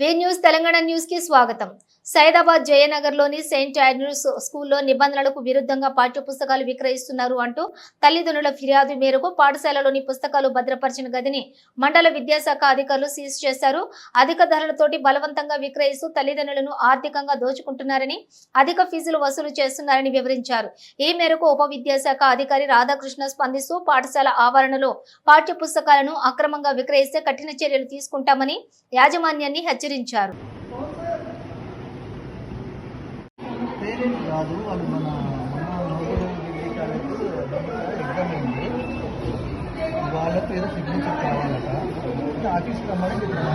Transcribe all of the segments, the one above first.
వే news Telangana న్యూస్కి స్వాగతం. Saidabad జయనగర్లోని Saint Andrews స్కూల్లో నిబంధనలకు విరుద్ధంగా పాఠ్యపుస్తకాలు విక్రయిస్తున్నారు అంటూ తల్లిదండ్రుల ఫిర్యాదు మేరకు పాఠశాలలోని పుస్తకాలు భద్రపరిచిన గదిని మండల విద్యాశాఖ అధికారులు సీజ్ చేశారు. అధిక ధరలతోటి బలవంతంగా విక్రయిస్తూ తల్లిదండ్రులను ఆర్థికంగా దోచుకుంటున్నారని అధిక ఫీజులు వసూలు చేస్తున్నారని వివరించారు. ఈ మేరకు ఉప విద్యాశాఖ అధికారి రాధాకృష్ణ స్పందిస్తూ పాఠశాల ఆవరణలో పాఠ్య పుస్తకాలను అక్రమంగా విక్రయిస్తే కఠిన చర్యలు తీసుకుంటామని యాజమాన్యాన్ని హెచ్చరించారు పేరెంట్స్ కాదు వాళ్ళు ఏదో సిగ్నేచర్ కావాలట అయితే ఆఫీస్కి రమ్మని చెప్పారు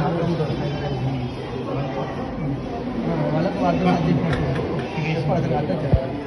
వాళ్ళకు వాళ్ళు చెప్పినట్టు అర్థం